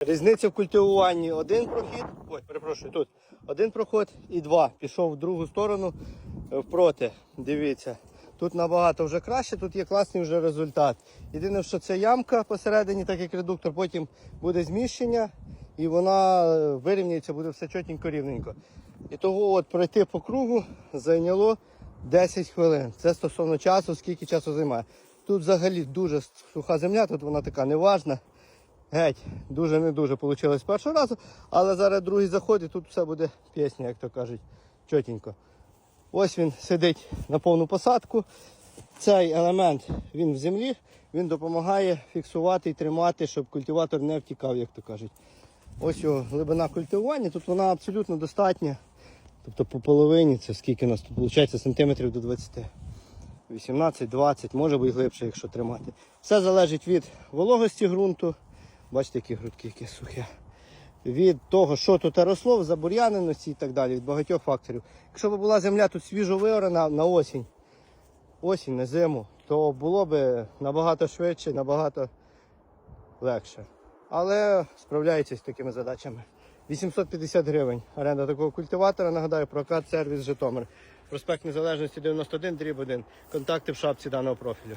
Різниця в культивуванні один прохід, ой, перепрошую, тут один проход і два. Пішов в другу сторону е, впроти. Дивіться. Тут набагато вже краще, тут є класний вже результат. Єдине, що це ямка посередині, так як редуктор, потім буде зміщення і вона е, вирівняється, буде все чотенько рівненько. І того от пройти по кругу зайняло 10 хвилин. Це стосовно часу, скільки часу займає. Тут взагалі дуже суха земля, тут вона така неважна. Геть, дуже не дуже вийшло з першого разу, але зараз другий заход і тут все буде пісня, як то кажуть, чотенько. Ось він сидить на повну посадку. Цей елемент він в землі, він допомагає фіксувати і тримати, щоб культиватор не втікав, як то кажуть. Ось його глибина культивування, тут вона абсолютно достатня. Тобто по половині, це скільки у нас тут виходить, сантиметрів до 20. 18-20, може бути глибше, якщо тримати. Все залежить від вологості ґрунту. Бачите, які грудки, які сухі. Від того, що тут росло, забур'яненості і так далі, від багатьох факторів. Якщо б була земля тут свіжо виорана на осінь, осінь на зиму, то було б набагато швидше, набагато легше. Але справляється з такими задачами. 850 гривень оренда такого культиватора. Нагадаю, прокат сервіс Житомир. Проспект Незалежності 91 дріб 1. Контакти в шапці даного профілю.